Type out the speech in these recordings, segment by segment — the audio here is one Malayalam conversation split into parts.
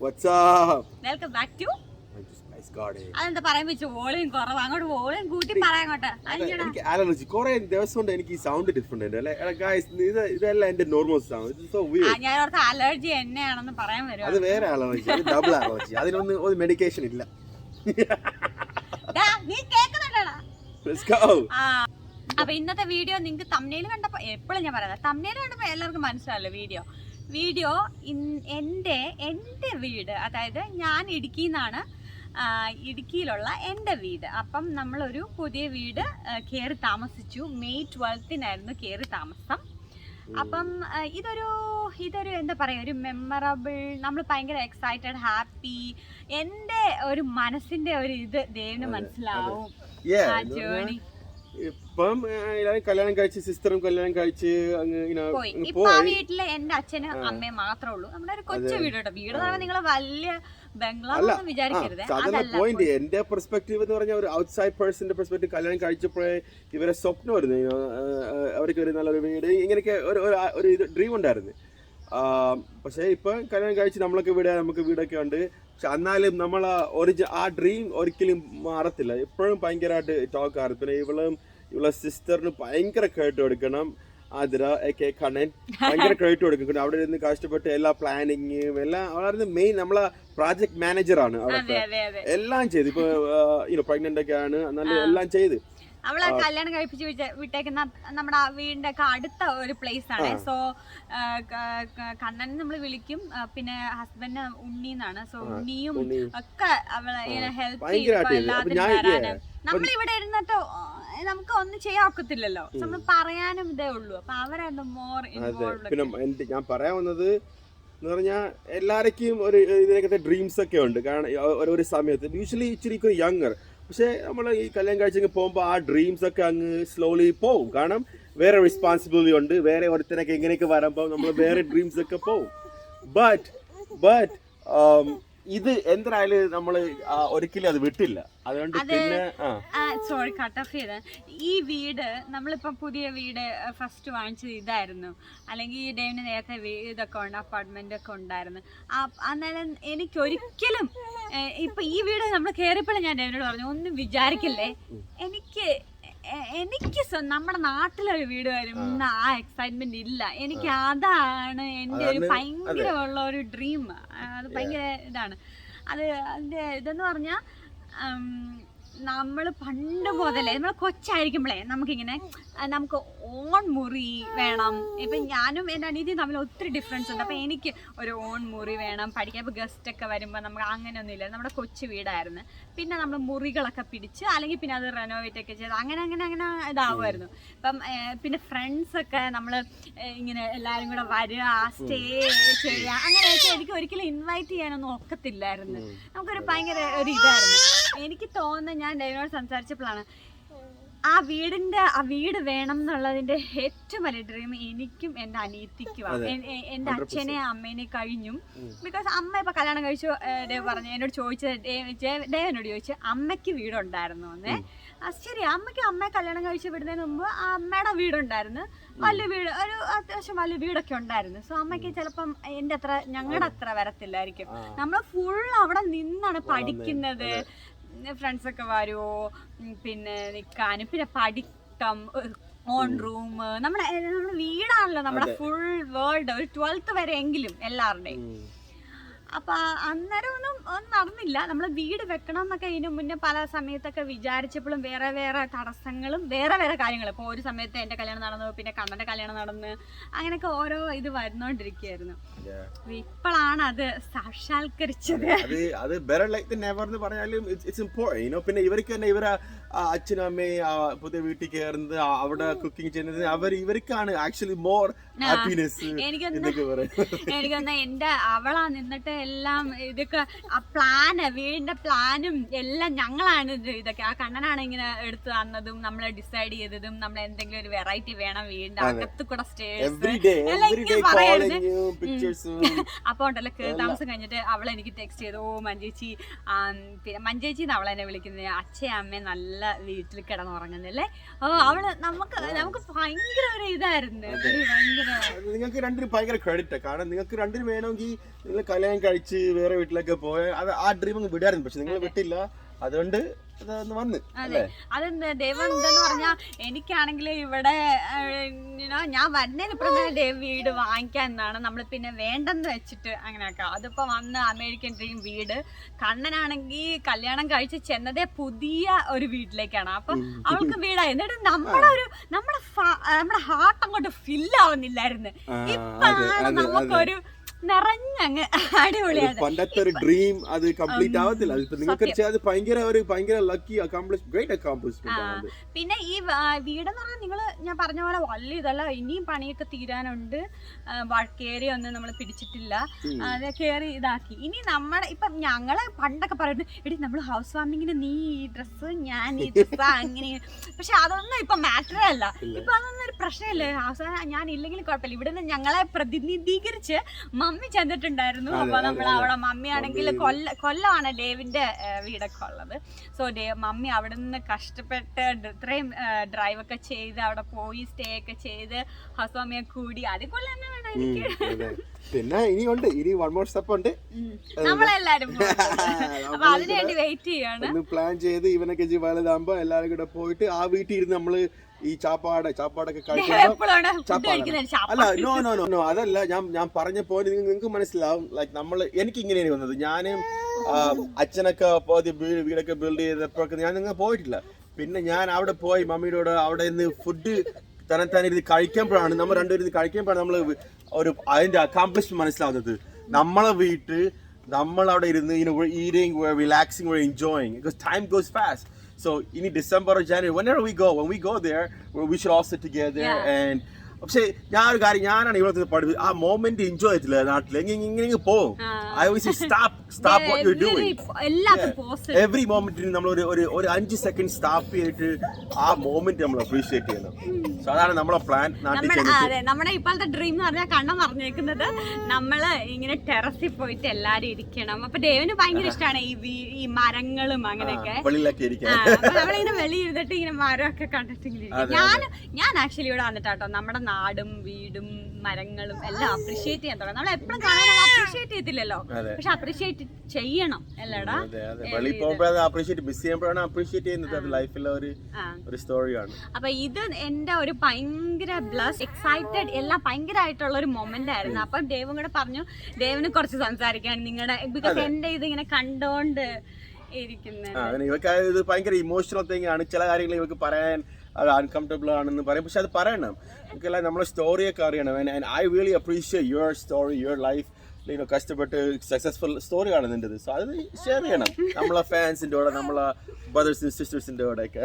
WhatsApp welcome back to nice guard അതെന്താ വോളിയം കുറവ്. അങ്ങോട്ട് വോളിയം കൂട്ടി എനിക്ക് അലർജി കുറെ ദിവസം കൊണ്ട് എനിക്ക് ഈ സൗണ്ട് ഡിഫറെന്റ് ഇതല്ല എന്റെ നോർമൽ സൗണ്ട് ഞാൻ ഓർത്ത് അലർജി എന്നെയാണെന്ന് പറയാൻ അത് വേറെ അലർജി ഡബിൾ അലർജി അതിനൊന്നും ഒരു മെഡിക്കേഷൻ ഇല്ല. നീ അപ്പൊ ഇന്നത്തെ വീഡിയോ നിങ്ങൾക്ക് തമ്മിൽ കണ്ടപ്പോ എപ്പോഴും ഞാൻ പറയുന്നത് തമ്മിൽ കണ്ടപ്പോ എല്ലാവർക്കും മനസ്സിലായല്ലോ വീഡിയോ വീഡിയോ എന്റെ എന്റെ വീട്. അതായത് ഞാൻ ഇടുക്കിയിൽ നിന്നാണ് ഇടുക്കിയിലുള്ള എന്റെ വീട്. അപ്പം നമ്മളൊരു പുതിയ വീട് കയറി താമസിച്ചു. മെയ് ട്വൽത്തിനായിരുന്നു കയറി താമസം. അപ്പം ഇതൊരു ഇതൊരു എന്താ പറയുക ഒരു മെമ്മറബിൾ നമ്മൾ ഭയങ്കര എക്സൈറ്റഡ് ഹാപ്പി എന്റെ ഒരു മനസ്സിന്റെ ഒരു ഇത് ദേവിന് മനസ്സിലാവും. ആ ജേണി ഇപ്പം എല്ലാവരും കല്യാണം കഴിച്ച് സിസ്റ്ററും കല്യാണം കഴിച്ച് അങ്ങ് ഇങ്ങനെ പോയി. വീട്ടിൽ എന്റെ അച്ഛനും അമ്മയും മാത്രമേ ഉള്ളൂ. നമ്മുടെ ഒരു കൊച്ചു. വീട് വീട് നിങ്ങൾ വലിയ അതല്ല പോയിന്റ് എന്റെ പെർസ്പെക്ടീവ് എന്ന് പറഞ്ഞാൽ ഒരു ഔട്ട്സൈഡ് പേഴ്സന്റെ പെർസ്പെക്ടീവ് കല്യാണം കഴിച്ചപ്പോഴേ ഇവരെ സ്വപ്നം ആയിരുന്നു അവർക്ക് ഒരു നല്ലൊരു വീട്. ഇങ്ങനെയൊക്കെ ഒരു ഒരു ഡ്രീം ഉണ്ടായിരുന്നു. പക്ഷേ ഇപ്പൊ കല്യാണം കഴിച്ച് നമ്മളൊക്കെ വീട് നമുക്ക് വീടൊക്കെ ഉണ്ട്. പക്ഷെ എന്നാലും നമ്മൾ ഒറിജി ആ ഡ്രീം ഒരിക്കലും മാറത്തില്ല. ഇപ്പോഴും ഭയങ്കരമായിട്ട് ടോക്ക് ആയിരുന്നു. പിന്നെ ഇവളും ഇവളെ സിസ്റ്ററിന് ഭയങ്കര ക്രെഡിറ്റ് കൊടുക്കണം. ആതിര കെ കണ്ണൻ ഭയങ്കര ക്രെഡിറ്റ് കൊടുക്കണം. അവിടെ ഇരുന്ന് കഷ്ടപ്പെട്ട് എല്ലാ പ്ലാനിങ്ങും എല്ലാം അവളായിരുന്നു മെയിൻ നമ്മളെ പ്രോജക്ട് മാനേജർ ആണ് അവിടുത്തെ അതെ എല്ലാം ചെയ്ത്. ഇപ്പൊ പ്രഗ്നന്റ് ഒക്കെ ആണ് എന്നാലും എല്ലാം ചെയ്ത്. അവളെ കല്യാണം കഴിപ്പിച്ച് വിട്ട- വിട്ടേക്കുന്ന നമ്മുടെ വീടിന്റെ ഒക്കെ അടുത്ത ഒരു പ്ലേസ് ആണ്. സോ കണ്ണനെ നമ്മൾ വിളിക്കും. പിന്നെ ഹസ്ബൻഡ് ഉണ്ണി എന്നാണ്. സോ ഉണ്ണിയും ഒക്കെ അവളെ ഹെൽപ്പ് ചെയ്യും. എല്ലാത്തിനും വരാനും. നമ്മൾ ഇവിടെ ഇരുന്നിട്ട് നമുക്ക് ഒന്നും ചെയ്യാൻ ഒക്കത്തില്ലല്ലോ. നമ്മൾ പറയാനും ഇതേ ഉള്ളൂ. അപ്പൊ അവരാണ് മോർ ഇൻവോൾവ് ഞാൻ പറയാൻ വന്നത് എന്ന് പറഞ്ഞാൽ എല്ലാവർക്കും ഒരു ഇതിനകത്തെ ഡ്രീംസ് ഒക്കെ ഉണ്ട്. കാരണം ഒരു ഒരു സമയത്ത് യൂഷ്വലി ഇച്ചിരി യങ്ങർ പക്ഷേ നമ്മൾ ഈ കല്യാണം കഴിച്ചെങ്കിൽ പോകുമ്പോൾ ആ ഡ്രീംസ് ഒക്കെ അങ്ങ് സ്ലോലി പോവും. കാരണം വേറെ റെസ്പോൺസിബിലിറ്റി ഉണ്ട് വേറെ ഒരുത്തനൊക്കെ ഇങ്ങനെയൊക്കെ വരുമ്പോൾ നമ്മൾ വേറെ ഡ്രീംസ് ഒക്കെ പോവും. ബട്ട് ബട്ട് ഇത് എന്തായാലും നമ്മൾ ഒരിക്കലും അത് വിട്ടില്ല. അതുകൊണ്ട് പിന്നെ സോറി കട്ട് ഓഫ് ചെയ്ത്. ഈ വീട് നമ്മളിപ്പം പുതിയ വീട് ഫസ്റ്റ് വാങ്ങിച്ചത് ഇതായിരുന്നു. അല്ലെങ്കിൽ ഈ ഡേവിന് നേരത്തെ ഇതൊക്കെ ഉണ്ട് അപ്പാർട്ട്മെന്റ് ഒക്കെ ഉണ്ടായിരുന്നു. അന്നേരം എനിക്കൊരിക്കലും ഏഹ്, ഇപ്പൊ ഈ വീട് നമ്മൾ കയറിയപ്പോഴും ഞാൻ ഡേവിനോട് പറഞ്ഞു ഒന്നും വിചാരിക്കില്ലേ? എനിക്ക് എനിക്ക് നമ്മുടെ നാട്ടിലൊരു വീട് വരും. ആ. എക്സൈറ്റ്മെന്റ് ഇല്ല. എനിക്ക് അതാണ് എന്റെ ഒരു ഭയങ്കര ഭയങ്കരമുള്ള ഒരു ഡ്രീം അത് ഭയങ്കര ഇതാണ്. അത് അതിന്റെ ഇതെന്ന് പറഞ്ഞാൽ നമ്മൾ പണ്ട് മുതലേ നമ്മൾ കൊച്ചായിരിക്കുമ്പോഴേ നമുക്കിങ്ങനെ നമുക്ക് ഓൺ മുറി വേണം. ഇപ്പം ഞാനും എന്റെ അനീതിയും തമ്മിൽ ഒത്തിരി ഡിഫറൻസ് ഉണ്ട്. അപ്പോൾ എനിക്ക് ഒരു ഓൺ മുറി വേണം പഠിക്കാൻ. ഇപ്പോൾ ഗസ്റ്റ് ഒക്കെ വരുമ്പോൾ നമുക്ക് അങ്ങനെയൊന്നുമില്ല. നമ്മുടെ കൊച്ചു വീടായിരുന്നു. പിന്നെ നമ്മൾ മുറികളൊക്കെ പിടിച്ച് അല്ലെങ്കിൽ പിന്നെ അത് റെനോവേറ്റ് ഒക്കെ ചെയ്ത് അങ്ങനെ അങ്ങനെ അങ്ങനെ ഇതാവുമായിരുന്നു. ഇപ്പം പിന്നെ ഫ്രണ്ട്സ് ഒക്കെ നമ്മൾ ഇങ്ങനെ എല്ലാവരും കൂടെ വരിക സ്റ്റേ ചെയ്യുക അങ്ങനെയൊക്കെ എനിക്ക് ഒരിക്കലും ഇൻവൈറ്റ് ചെയ്യാനൊന്നും ഒക്കത്തില്ലായിരുന്നു. നമുക്കൊരു ഭയങ്കര ഒരു ഇതായിരുന്നു. എനിക്ക് തോന്നുന്നത് ഞാൻ ഡൈനോട് സംസാരിച്ചപ്പോഴാണ് ആ വീടിന്റെ ആ വീട് വേണം എന്നുള്ളതിന്റെ ഏറ്റവും വലിയ ഡ്രീം എനിക്കും എന്റെ അനിയത്തിക്കുമാണ് എന്റെ അച്ഛനെ അമ്മേനെ കഴിഞ്ഞും. ബിക്കോസ് അമ്മ ഇപ്പൊ കല്യാണം കഴിച്ചു ദേവ് പറഞ്ഞു എന്നോട് ചോദിച്ചത് ദേവനോട് ചോദിച്ചു അമ്മയ്ക്ക് വീടുണ്ടായിരുന്നു എന്നേ ശരി അമ്മയ്ക്ക് അമ്മയെ കല്യാണം കഴിച്ച് വിടുന്നതിന് മുമ്പ് ആ അമ്മയുടെ വീടുണ്ടായിരുന്നു. വലിയ വീട് ഒരു അത്യാവശ്യം വലിയ വീടൊക്കെ ഉണ്ടായിരുന്നു. സോ അമ്മയ്ക്ക് ചിലപ്പം എന്റെ അത്ര ഞങ്ങളുടെ അത്ര വരത്തില്ലായിരിക്കും നമ്മൾ ഫുൾ അവിടെ നിന്നാണ് പഠിക്കുന്നത്. ഫ്രണ്ട്സ് ഒക്കെ വരുമോ പിന്നെ നിൽക്കാനും പിന്നെ പഠിത്തം ഓൺ റൂം നമ്മുടെ നമ്മുടെ വീടാണല്ലോ നമ്മുടെ ഫുൾ വേൾഡ് ഒരു ട്വൽത്ത് വരെ എങ്കിലും എല്ലാവരുടെയും. അപ്പൊ അന്നേരം ഒന്നും ഒന്നും നടന്നില്ല. നമ്മൾ വീട് വെക്കണം എന്നൊക്കെ ഇതിനു മുന്നേ പല സമയത്തൊക്കെ വിചാരിച്ചപ്പോഴും വേറെ വേറെ തടസ്സങ്ങളും വേറെ വേറെ കാര്യങ്ങളും. ഇപ്പോൾ ഒരു സമയത്ത് എന്റെ കല്യാണം നടന്നു പിന്നെ കണ്ണന്റെ കല്യാണം നടന്ന് അങ്ങനെയൊക്കെ ഓരോ ഇത് വരുന്നോണ്ടിരിക്കുകയായിരുന്നു ഇപ്പോഴാണ് അത് സാക്ഷാത്കരിച്ചത്. അത് എന്ന് പറഞ്ഞാലും പിന്നെ ഇവർക്ക് തന്നെ ഇവരെ അച്ഛനും അമ്മയും പുതിയ വീട്ടിൽ കയറുന്നത് അവിടെ കുക്കിംഗ് ചെയ്യുന്നത് അവർ ഇവർക്കാണ് ആക്ച്വലി മോർ ഹാപ്പിനെസ് എനിക്കൊന്ന് എനിക്കൊന്ന് എന്റെ അവളാ നിന്നിട്ട് എല്ലാം ഇതൊക്കെ ആ പ്ലാന് വീടിന്റെ പ്ലാനും എല്ലാം ഞങ്ങളാണ് ഇത് ഇതൊക്കെ. ആ കണ്ണനാണ് ഇങ്ങനെ എടുത്തു തന്നതും നമ്മൾ ഡിസൈഡ് ചെയ്തതും നമ്മൾ എന്തെങ്കിലും ഒരു വെറൈറ്റി വേണം വീടിന്റെ അകത്ത് കൂടെ സ്റ്റേഴ്സ് അപ്പൊ ഉണ്ടല്ലോ കേറി താമസം കഴിഞ്ഞിട്ട് അവൾ എനിക്ക് ടെക്സ്റ്റ് ചെയ്തു. ഓ മഞ്ചേച്ചി പിന്നെ മഞ്ചേച്ചി എന്ന് അവളെന്നെ വിളിക്കുന്നത് അച്ഛയും അമ്മയും നല്ല വീട്ടിൽ കിടന്നുറങ്ങുന്നല്ലേ ഓ അവൾ നമുക്ക് നമുക്ക് ഭയങ്കര ഒരു ഇതായിരുന്നു. നിങ്ങൾക്ക് രണ്ടിനും ഭയങ്കര ക്രെഡിറ്റ് കാരണം നിങ്ങൾക്ക് രണ്ടിനും വേണമെങ്കിൽ നിങ്ങൾ കല്യാണം കഴിച്ച് വേറെ വീട്ടിലൊക്കെ പോയ അത് ആ ഡ്രീം അങ്ങ് വിടായിരുന്നു. പക്ഷെ നിങ്ങൾ വിട്ടില്ല. അതുകൊണ്ട് അതെ വന്ന്. അതെന്താ ദൈവം എന്താന്ന് പറഞ്ഞാ എനിക്കാണെങ്കിൽ ഇവിടെ ഞാൻ വരുന്നതിന് ഇപ്പുറം തന്നെ ദൈവം വീട് വാങ്ങിക്കാൻ എന്നാണ് നമ്മൾ പിന്നെ വേണ്ടെന്ന് വെച്ചിട്ട് അങ്ങനെയൊക്കെ. അതിപ്പോ വന്ന് അമേരിക്കൻ ഡ്രീം വീട്. കണ്ണനാണെങ്കിൽ കല്യാണം കഴിച്ച് ചെന്നതേ പുതിയ ഒരു വീട്ടിലേക്കാണ്. അപ്പൊ അവൾക്ക് വീടായി. എന്നിട്ട് നമ്മുടെ ഒരു നമ്മുടെ നമ്മുടെ ഹാർട്ട് അങ്ങോട്ട് ഫിൽ ആവുന്നില്ലായിരുന്നു. അതെ, നമുക്കൊരു നിറഞ്ഞങ്ങ് അടിപൊളിയാണ്. പണ്ടത്തെ ഒരു ഡ്രീം അത് കംപ്ലീറ്റ് ആവത്തില്ല. നിങ്ങൾക്ക് അത് ഭയങ്കര ഒരു ഭയങ്കര ലക്കി അക്കോംപ്ലിഷ് ഗ്രേറ്റ് അക്കോംപ്ലിഷ്മെന്റ് പിന്നെ ഈ വീട് വീടെന്ന് പറഞ്ഞാൽ നിങ്ങൾ ഞാൻ പറഞ്ഞ പോലെ വലിയ ഇതല്ല. ഇനിയും പണിയൊക്കെ തീരാനുണ്ട്. കയറി ഒന്നും നമ്മൾ പിടിച്ചിട്ടില്ല. അത് കയറി ഇതാക്കി. ഇനി നമ്മുടെ ഇപ്പം ഞങ്ങൾ പണ്ടൊക്കെ പറയുന്നത് എടി നമ്മൾ ഹൗസ് വാമിങ്ങിന് നീ ഈ ഡ്രസ്സ് ഞാൻ ഈ ഡ്രസ്സ് അങ്ങനെ. പക്ഷെ അതൊന്നും ഇപ്പൊ മാറ്റർ അല്ല. ഇപ്പൊ അതൊന്നും ഒരു പ്രശ്നമില്ല. ഹൗസ് ഞാൻ ഇല്ലെങ്കിലും കുഴപ്പമില്ല. ഇവിടെ നിന്ന് ഞങ്ങളെ പ്രതിനിധീകരിച്ച് മമ്മി ചെന്നിട്ടുണ്ടായിരുന്നു. അപ്പൊ നമ്മൾ. അവിടെ മമ്മി. ആണെങ്കിൽ കൊല്ല കൊല്ലമാണ് ഡേവിന്റെ വീടൊക്കെ ഉള്ളത്. സോ ഡേ മമ്മി അവിടെ നിന്ന് കഷ്ടപ്പെട്ട് ഇത്രയും ഡ്രൈവ് ഒക്കെ ചെയ്ത് അവിടെ പോയി സ്റ്റേ ഒക്കെ ചെയ്ത് ഹസ്വാമിയെ കൂടി. അതിൽ കൊല്ലം തന്നെ വേണം എനിക്ക്. പിന്നെ ഇനിയുണ്ട്. ഇനി വൺ മോർ സ്റ്റെപ്പ് ഉണ്ട്. നമ്മളെല്ലാരും. അപ്പൊ അതിനുവേണ്ടി വെയിറ്റ് ചെയ്യാണ്. പ്ലാൻ ചെയ്ത് ഇവനൊക്കെ ജീവാലതാകുമ്പോ വലുതാകുമ്പോ എല്ലാരും കൂടെ പോയിട്ട് ആ വീട്ടിൽ ഇരുന്ന് നമ്മൾ ഈ ചാപ്പാട് ചാപ്പാടൊക്കെ അല്ല നോ നോ നോ നോ അതല്ല ഞാൻ ഞാൻ പറഞ്ഞ പോയിന്റ് നിങ്ങൾക്ക് മനസ്സിലാവും. ലൈക്ക് നമ്മൾ എനിക്ക് ഇങ്ങനെയാണ് വന്നത്. ഞാനും അച്ഛനൊക്കെ വീടൊക്കെ ബിൽഡ് ചെയ്തപ്പോഴൊക്കെ ഞാൻ നിങ്ങൾ പോയിട്ടില്ല. പിന്നെ ഞാൻ അവിടെ പോയി മമ്മിയോട് അവിടെ നിന്ന് ഫുഡ് തന്നെ തന്നെ ഇരുന്ന് കഴിക്കുമ്പോഴാണ് നമ്മൾ രണ്ടുപേരും കഴിക്കുമ്പോഴാണ് നമ്മൾ ഒരു അതിന്റെ അക്കോംപ്ലിഷ്മെന്റ് മനസ്സിലാവുന്നത്. നമ്മളെ വീട്ടിൽ നമ്മൾ അവിടെ ഇരുന്ന് eating relaxing enjoying because time goes fast So in December or January, whenever we go, when we go there, we should all sit together Yeah. and പക്ഷേ ഞാൻ ഒരു കാര്യം ഞാനാണ് ഇവിടെ പഠിപ്പ് ആ മോമെന്റ് എൻജോയ് ചെയ്തില്ല നാട്ടിൽ ഇങ്ങനെ ഇങ്ങനെ പോകും. I with stop stop what you every മൊമെന്റിന് നമ്മൾ ഒരു ഒരു ഒരു അഞ്ച് സെക്കൻഡ് സ്റ്റാപ്പ് ചെയ്തിട്ട് ആ മോമെന്റ് നമ്മൾ അപ്രീഷിയേറ്റ് ചെയ്യണം. സോ അതാണ് നമ്മളെ പ്ലാൻ നാട്ടിൽ നമ്മുടെ ഇപ്പോഴത്തെ ഡ്രീം എന്ന് പറഞ്ഞാൽ കണ്ണം പറഞ്ഞേക്കുന്നത് നമ്മൾ ഇങ്ങനെ ടെറസിൽ പോയിട്ട് എല്ലാരും ഇരിക്കണം. അപ്പൊ ദേവന് ഭയങ്കര ഇഷ്ടമാണ് ഈ ഈ മരങ്ങളും അങ്ങനെയൊക്കെ. നമ്മളിങ്ങനെ വെളിയിരുന്നിട്ട് ഇങ്ങനെ മരമൊക്കെ കണ്ടിട്ട് ഇങ്ങനെ ഞാൻ ഞാൻ ആക്ച്വലി ഇവിടെ വന്നിട്ടാട്ടോ നമ്മുടെ നാടും വീടും മരങ്ങളും എല്ലാം അപ്രീഷിയേറ്റ് ചെയ്യാൻ തുടങ്ങി. നമ്മൾ എപ്പോഴും കാണാൻ അപ്രീഷിയേറ്റ് ചെയ്തില്ലല്ലോ. പക്ഷെ അപ്രീഷിയേറ്റ് ചെയ്യണം അല്ലടാ? അപ്പൊ ഇത് എന്റെ ഒരു ഭയങ്കര ബ്ലസ് എക്സൈറ്റഡ് എല്ലാം ഭയങ്കരമായിട്ടുള്ള ഒരു മൊമെന്റ് ആയിരുന്നു. അപ്പം ദേവും കൂടെ പറഞ്ഞു ദേവിന് കുറച്ച് സംസാരിക്കാൻ നിങ്ങളുടെ ബിക്കോസ് എന്റെ ഇത് ഇങ്ങനെ കണ്ടോണ്ട് ഇരിക്കുന്നത്. ഇവക്ക് ഇത് ഭയങ്കര ഇമോഷണൽ തിങ് ആണ്. ചില കാര്യങ്ങൾ ഇവക്ക് പറയാൻ അത് അൺകംഫർട്ടബിൾ ആണെന്ന് പറയും. പക്ഷെ അത് പറയണം. നമുക്കെല്ലാം നമ്മളെ സ്റ്റോറിയൊക്കെ അറിയണം. I really appreciate your story your life ലൈനോ കഷ്ടപ്പെട്ട് സക്സസ്ഫുൾ സ്റ്റോറി ആണ് നിന്റെത് സോ അത് ഷെയർ ചെയ്യണം. നമ്മളെ ഫാൻസിന്റെ കൂടെ നമ്മളെ ബ്രദേഴ്സിനും സിസ്റ്റേഴ്സിന്റെ കൂടെ ഒക്കെ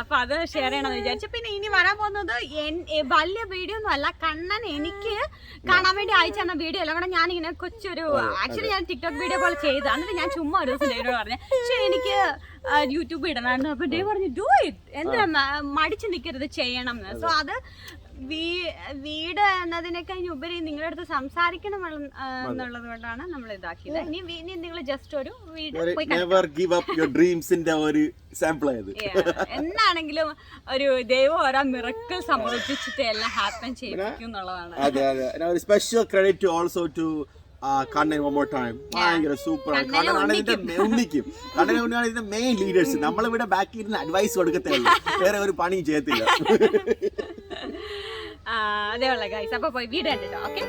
അപ്പൊ അത് ഷെയർ ചെയ്യണമെന്ന് വിചാരിച്ചു. പിന്നെ ഇനി വരാൻ പോകുന്നത് വലിയ വീഡിയോ ഒന്നും അല്ല. കണ്ണൻ എനിക്ക് കാണാൻ വേണ്ടി അയച്ചു തന്ന വീഡിയോ അല്ല. കാരണം ഞാൻ ഇങ്ങനെ കൊച്ചൊരു ആക്ച്വലി ഞാൻ ടിക്ടോക്ക് വീഡിയോ പോലെ ചെയ്തു. എന്നിട്ട് ഞാൻ ചുമ്മാ ഒരു ദിവസം ഡേവിനോട് പറഞ്ഞു പക്ഷെ എനിക്ക് യൂട്യൂബ് ഇടണമായിരുന്നു അപ്പൊ ഡേ പറഞ്ഞു ഡു ഇറ്റ് എന്താ മടിച്ചു നിൽക്കരുത് ചെയ്യണം എന്ന്. സോ അത് വീട് എന്നതിനൊക്കെ ഉപരി നിങ്ങളുടെ അടുത്ത് സംസാരിക്കണം എന്നുള്ളത് കൊണ്ടാണ് നമ്മൾ ഇതാക്കിയത്. ഇനി ഇനി നിങ്ങൾ ജസ്റ്റ് ഒരു വീട് ഡ്രീംസിന്റെ ഒരു സാമ്പിൾ ആയത്. എന്നാണെങ്കിലും ഒരു ദൈവം ഓരോ മിറക്കിൾ സംഭവിപ്പിച്ചിട്ട് എല്ലാം ഹാപ്പൻ ചെയ്യിപ്പിക്കും എന്നുള്ളതാണ്. അതെ അതെ. Special credit also to Kannan more time ഭയങ്കര സൂപ്പർ ആണ്. കണ്ണനാണ് ഇതിന്റെ ഉണ്ണിക്കും. ഉണ്ണിയാണ് ഇതിന്റെ മെയിൻ ലീഡേഴ്സ് നമ്മളിവിടെ ബാക്കി ഇരുന്ന് അഡ്വൈസ് കൊടുക്കത്തില്ല വേറെ ഒരു പണിയും ചെയ്യത്തില്ല. അതേ ഉള്ള ഗൈസ് അപ്പൊ പോയി വീട് കണ്ടിട്ടോ ഓക്കെ